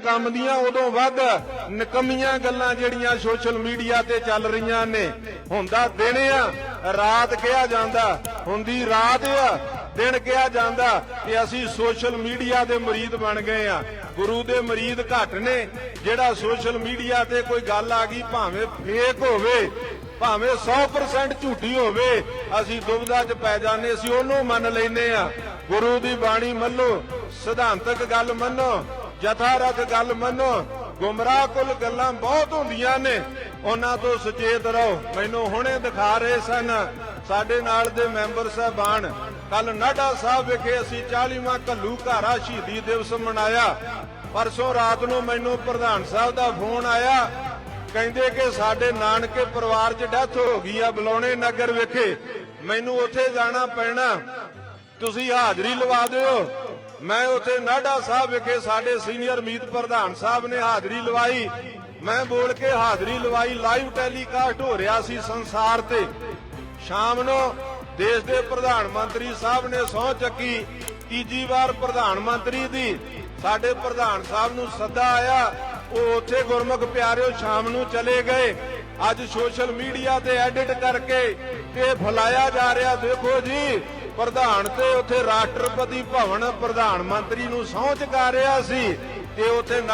ਕੰਮ ਦੀਆਂ ਉਦੋਂ ਵੱਧ ਨਕਮੀਆਂ ਗੱਲਾਂ ਜਿਹੜੀਆਂ ਸੋਸ਼ਲ ਮੀਡੀਆ ਤੇ ਚੱਲ ਰਹੀਆਂ ਨੇ। ਹੁੰਦਾ ਦਿਨ ਆ, ਰਾਤ ਕਿਹਾ ਜਾਂਦਾ, ਹੁੰਦੀ ਰਾਤ ਆ, ਦਿਨ ਕਿਹਾ ਜਾਂਦਾ ਕਿ ਅਸੀਂ ਸੋਸ਼ਲ ਮੀਡੀਆ ਦੇ ਮਰੀਦ ਬਣ ਗਏ ਆ। ਗੁਰੂ ਦੇ ਮਰੀਦ ਘੱਟ ਨੇ, ਜਿਹੜਾ ਸੋਸ਼ਲ ਮੀਡੀਆ ਤੇ ਕੋਈ ਗੱਲ ਆ ਗਈ, ਭਾਵੇਂ ਫੇਕ ਹੋਵੇ, ਭਾਵੇਂ 100% ਝੂਠੀ ਹੋਵੇ, ਅਸੀਂ ਦੁਬਦਾ 'ਚ ਪੈ ਜਾਂਦੇ, ਅਸੀਂ ਉਹਨੂੰ ਮੰਨ ਲੈਨੇ ਆ। ਗੁਰੂ ਦੀ ਬਾਣੀ ਮੰਨੋ, ਸਿਧਾਂਤਕ ਗੱਲ ਮੰਨੋ ਯਥਾਰਥ ਗੱਲ ਮੰਨੋ। ਗੁੰਮਰਾਹ ਕੁੱਲ ਗੱਲਾਂ ਬਹੁਤ ਹੁੰਦੀਆਂ ਨੇ। ਉਹਨਾਂ ਤੋਂ ਸੁਚੇਤ ਰਹੋ। ਮੈਨੂੰ ਹੁਣੇ ਦਿਖਾ ਰਹੇ ਸਨ। ਸਾਡੇ ਨਾਲ ਦੇ ਮੈਂਬਰ ਸਾਹਿਬਾਨ ਕੱਲ ਨਾਢਾ ਸਾਹਿਬ ਵਿਖੇ ਅਸੀਂ 40ਵਾਂ ਕੱਲੂ ਘਾਰਾ ਸ਼ਹੀਦੀ ਦਿਵਸ ਮਨਾਇਆ। ਪਰਸੋਂ ਰਾਤ ਨੂੰ ਮੈਨੂੰ ਪ੍ਰਧਾਨ ਸਾਹਿਬ ਦਾ ਫੋਨ ਆਇਆ। ਕਹਿੰਦੇ ਕਿ ਸਾਡੇ ਨਾਨਕੇ ਪਰਿਵਾਰ 'ਚ ਡੈਥ ਹੋ ਗਈ ਆ ਬਲੌਣੇ ਨਗਰ ਵਿਖੇ। ਮੈਨੂੰ ਉੱਥੇ ਜਾਣਾ ਪੈਣਾ। ਤੁਸੀਂ ਹਾਜ਼ਰੀ ਲਵਾ ਦਿਓ। ਮੈਂ ਉੱਥੇ ਨਾਢਾ ਸਾਹਿਬ ਵਿਖੇ ਸਾਡੇ ਸੀਨੀਅਰ ਮੀਤ ਪ੍ਰਧਾਨ ਸਾਹਿਬ ਨੇ ਹਾਜ਼ਰੀ ਲਵਾਈ। ਮੈਂ ਬੋਲ ਕੇ ਹਾਜ਼ਰੀ ਲਵਾਈ ਲਾਈਵ ਟੈਲੀਕਾਸਟ ਹੋ ਰਿਹਾ ਸੀ ਸੰਸਾਰ ਤੇ। ਸ਼ਾਮ ਨੂੰ ਦੇਸ਼ ਦੇ ਪ੍ਰਧਾਨ ਮੰਤਰੀ ਸਾਹਿਬ ਨੇ ਸਹੁੰ ਚੱਕੀ। ਤੀਜੀ ਵਾਰ ਪ੍ਰਧਾਨ ਮੰਤਰੀ ਦੀ ਸਾਡੇ ਪ੍ਰਧਾਨ ਸਾਹਿਬ ਨੂੰ ਸੱਦਾ ਆਇਆ। ਉਹ ਉੱਥੇ ਗੁਰਮੁਖ ਪਿਆਰਿਓ ਸ਼ਾਮ ਨੂੰ ਚਲੇ ਗਏ। ਅੱਜ ਸੋਸ਼ਲ ਮੀਡੀਆ ਤੇ ਐਡਿਟ ਕਰਕੇ ਇਹ ਫਲਾਇਆ ਜਾ ਰਿਹਾ। ਦੇਖੋ ਜੀ ਪ੍ਰਧਾਨ ਤੇ ਉੱਥੇ ਰਾਸ਼ਟਰਪਤੀ ਭਵਨ ਪ੍ਰਧਾਨ ਮੰਤਰੀ ਨੂੰ ਸਹੁੰ ਚੁਕਾ ਰਿਹਾ ਸੀ ਤੇ ਉੱਥੇ